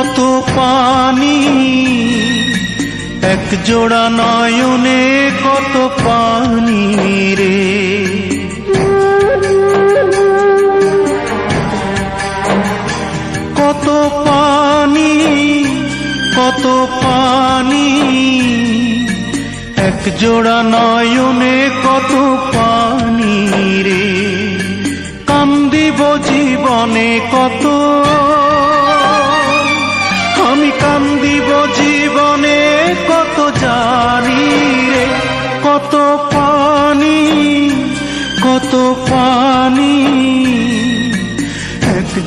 কত পানি। এক জোড়া নয়নে কত পানি রে। কত পানি কত পানি। এক জোড়া নয়নে কত পানি রে। কান্দিব জীবনে কত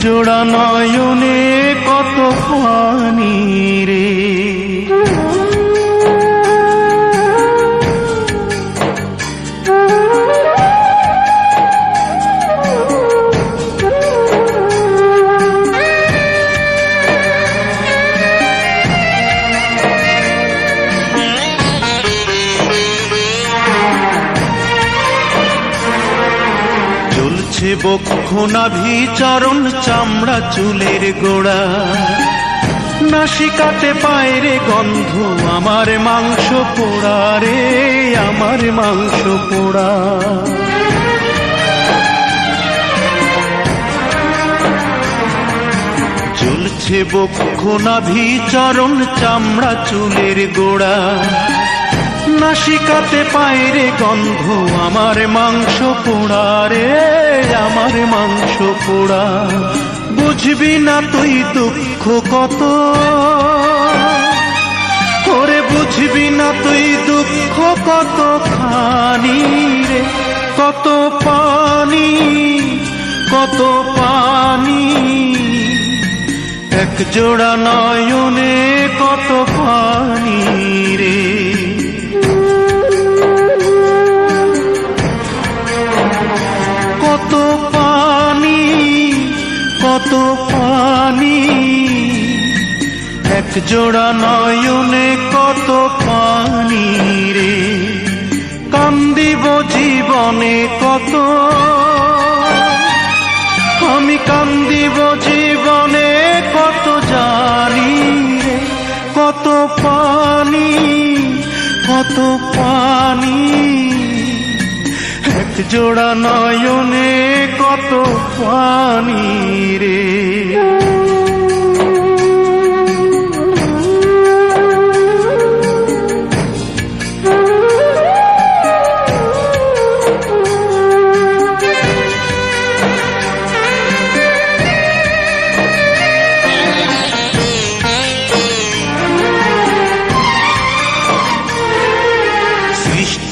জোড়া নয়নে কত পানি রে। জ্বলছে বক্ষ নাভি চরণ চামড়া চুলের গোড়া। নাসিকাতে পায়রে গন্ধ আমার মাংস পোড়া রে, আমার মাংস পোড়া। জ্বলছে বক্ষ নাভি চরণ চামড়া চুলের গোড়া। নাসিকাতে পায়রে গন্ধ, আমার মাংস পোড়া রে, আমার মাংস পোড়া। বুঝবি না তুই দুঃখ কত? করে বুঝবি না তুই দুঃখ কত খানি রে, কত পানি কত পানি। এক জোড়া নয়নে কত পানি কত পানি। এক জোড়া নয়নে কত পানি রে। কান্দিব জীবনে কত। আমি কান্দিব জীবনে কত জানি কত পানি কত পানি। জোড়া নয়নে কত পানি রে।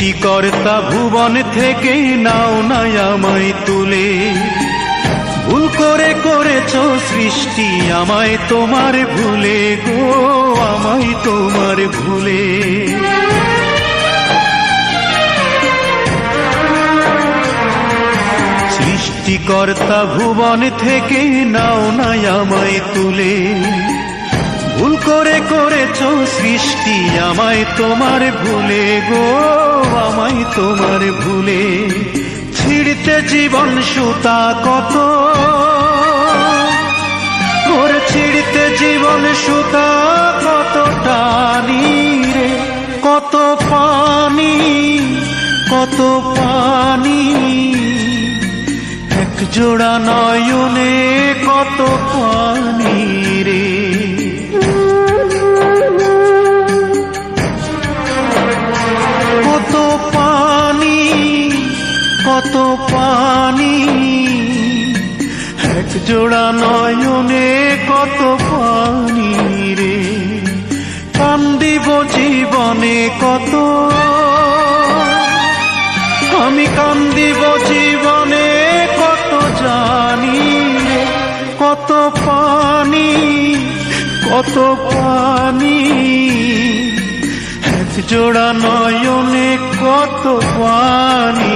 সৃষ্টিকর্তা ভুবন থেকে নাও নাই আমায় তুলে। ভুল করে করেছ সৃষ্টি আমায় তোমার ভুলে গো, আমায় তোমার ভুলে। সৃষ্টিকর্তা ভুবন থেকে নাও নাই আমায় তুলে। ভুল করে করেছ সৃষ্টি, আমায় তোমার ভুলে গো, আমায় তোমার ভুলে। ছিড়তে জীবন সুতা কত? ওর ছিড়তে জীবন সুতা কত টানি রে কত পানি কত পানি? এক জোড়া নয়নে কত পানি কত পানি, এক জোড়া নয়নে কত পানি রে। কান্দিব জীবনে কত। আমি কান্দিব জীবনে কত জানি কত পানি কত পানি। এক জোড়া নয়নে কত পানি।